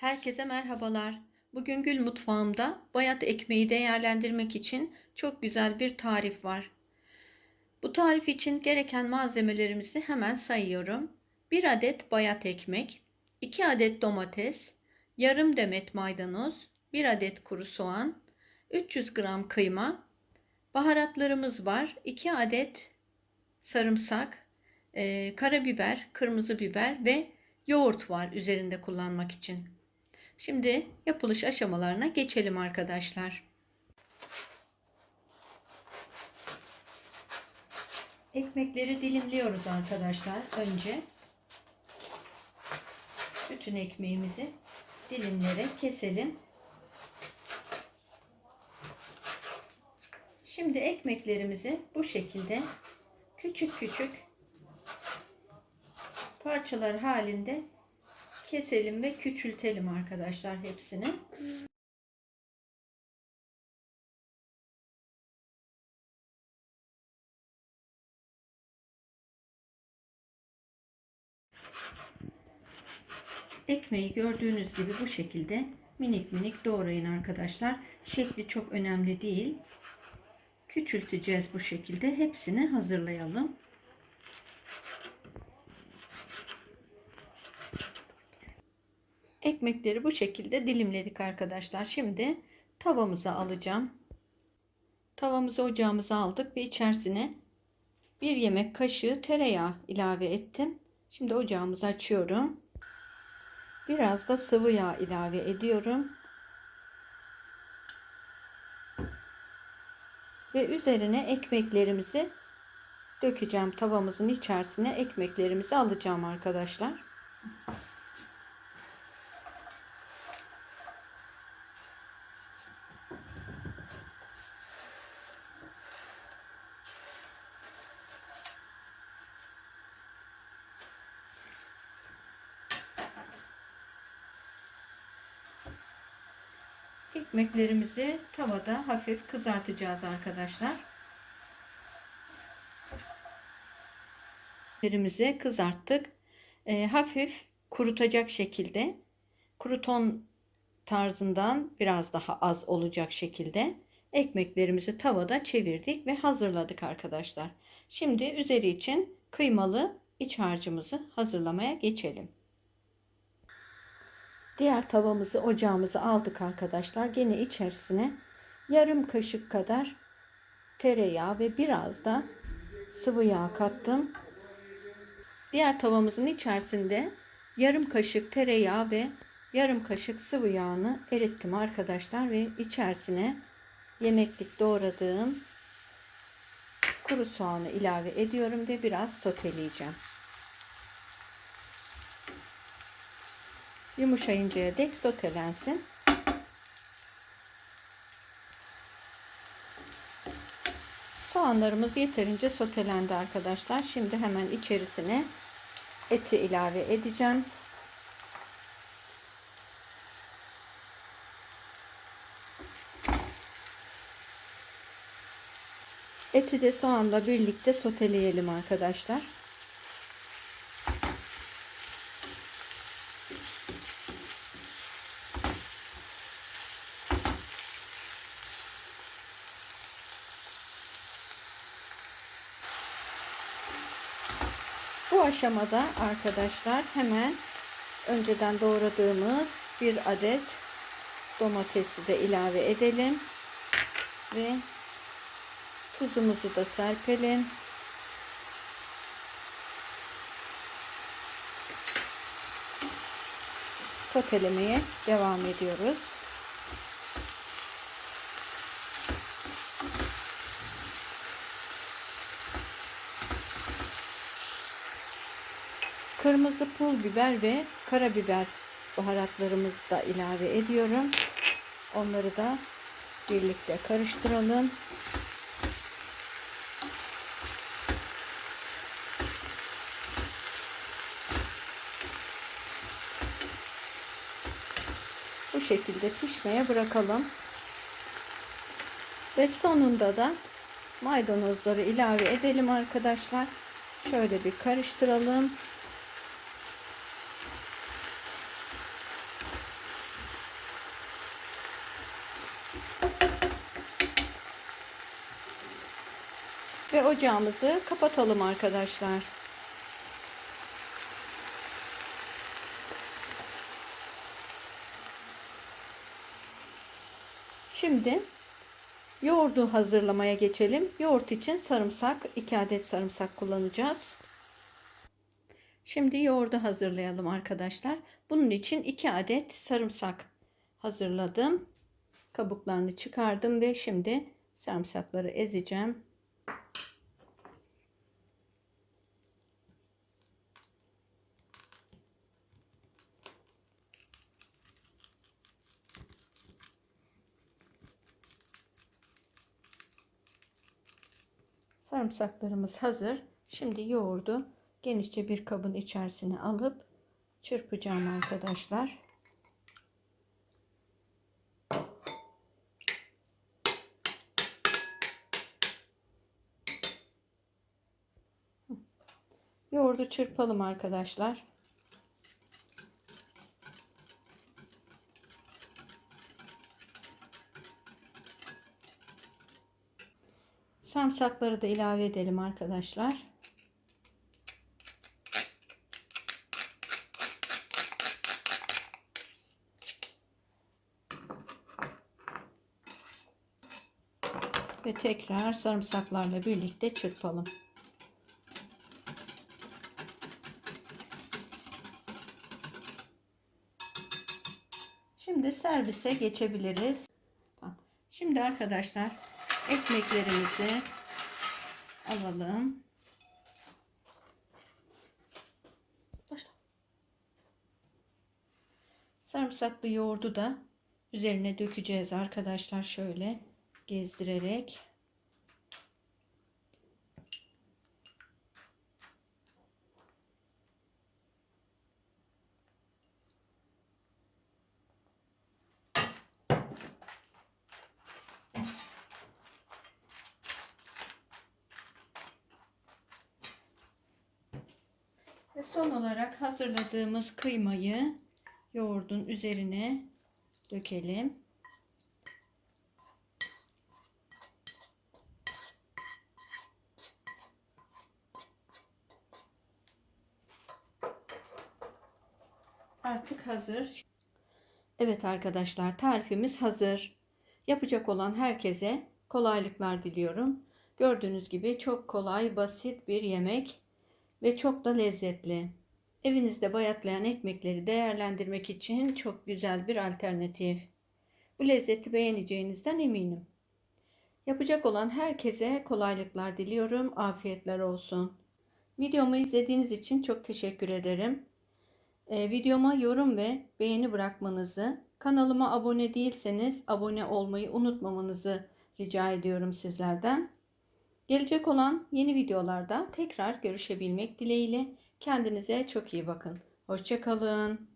Herkese merhabalar. Bugün Gül Mutfağımda bayat ekmeği değerlendirmek için çok güzel bir tarif var. Bu tarif için gereken malzemelerimizi hemen sayıyorum. 1 adet bayat ekmek, 2 adet domates, yarım demet maydanoz, 1 adet kuru soğan, 300 gram kıyma, baharatlarımız var. 2 adet sarımsak, karabiber, kırmızı biber ve yoğurt var üzerinde kullanmak için. Şimdi yapılış aşamalarına geçelim arkadaşlar. Ekmekleri dilimliyoruz arkadaşlar önce. Bütün ekmeğimizi dilimlere keselim. Şimdi ekmeklerimizi bu şekilde küçük küçük parçalar halinde keselim ve küçültelim arkadaşlar hepsini. Ekmeği gördüğünüz gibi bu şekilde minik minik doğrayın arkadaşlar. Şekli çok önemli değil. Küçülteceğiz bu şekilde. Hepsini hazırlayalım. Ekmekleri bu şekilde dilimledik arkadaşlar. Şimdi tavamıza alacağım. Tavamızı ocağımıza aldık ve içerisine bir yemek kaşığı tereyağı ilave ettim. Şimdi ocağımızı açıyorum. Biraz da sıvı yağ ilave ediyorum. Ve üzerine ekmeklerimizi dökeceğim. Tavamızın içerisine ekmeklerimizi alacağım arkadaşlar. Ekmeklerimizi tavada hafif kızartacağız arkadaşlar. Ekmeklerimizi kızarttık. E, hafif kurutacak şekilde kruton tarzından biraz daha az olacak şekilde ekmeklerimizi tavada çevirdik ve hazırladık arkadaşlar. Şimdi üzeri için kıymalı iç harcımızı hazırlamaya geçelim. Diğer tavamızı ocağımızı aldık arkadaşlar. Gene içerisine yarım kaşık kadar tereyağı ve biraz da sıvı yağ kattım. Diğer tavamızın içerisinde yarım kaşık tereyağı ve yarım kaşık sıvı yağını erittim arkadaşlar ve içerisine yemeklik doğradığım kuru soğanı ilave ediyorum ve biraz soteleyeceğim. Yumuşayıncaya dek sotelensin. Soğanlarımız yeterince sotelendi arkadaşlar. Şimdi hemen içerisine eti ilave edeceğim. Eti de soğanla birlikte soteleyelim arkadaşlar. Aşamada arkadaşlar hemen önceden doğradığımız bir adet domatesi de ilave edelim ve tuzumuzu da serpelim. Sotelemeye devam ediyoruz. Kırmızı pul biber ve karabiber baharatlarımızı da ilave ediyorum. Onları da birlikte karıştıralım. Bu şekilde pişmeye bırakalım. Ve sonunda da maydanozları ilave edelim arkadaşlar. Şöyle bir karıştıralım. Ve ocağımızı kapatalım arkadaşlar. Şimdi yoğurdu hazırlamaya geçelim. Yoğurt için sarımsak, 2 adet sarımsak kullanacağız. Şimdi yoğurdu hazırlayalım arkadaşlar. Bunun için 2 adet sarımsak hazırladım. Kabuklarını çıkardım ve şimdi sarımsakları ezeceğim. Sarımsaklarımız hazır. Şimdi yoğurdu genişçe bir kabın içerisine alıp çırpacağım arkadaşlar. Yoğurdu çırpalım arkadaşlar. Sarımsakları da ilave edelim arkadaşlar. Ve tekrar sarımsaklarla birlikte çırpalım. Şimdi servise geçebiliriz. Şimdi arkadaşlar ekmeklerimizi alalım. Başla. Sarımsaklı yoğurdu da üzerine dökeceğiz arkadaşlar şöyle gezdirerek. Ve son olarak hazırladığımız kıymayı yoğurdun üzerine dökelim. Artık hazır. Evet arkadaşlar tarifimiz hazır. Yapacak olan herkese kolaylıklar diliyorum. Gördüğünüz gibi çok kolay, basit bir yemek ve çok da lezzetli. Evinizde bayatlayan ekmekleri değerlendirmek için çok güzel bir alternatif. Bu lezzeti beğeneceğinizden eminim. Yapacak olan herkese kolaylıklar diliyorum. Afiyetler olsun. Videomu izlediğiniz için çok teşekkür ederim. Ee, videoma yorum ve beğeni bırakmanızı, kanalıma abone değilseniz abone olmayı unutmamanızı rica ediyorum sizlerden. Gelecek olan yeni videolarda tekrar görüşebilmek dileğiyle kendinize çok iyi bakın. Hoşçakalın.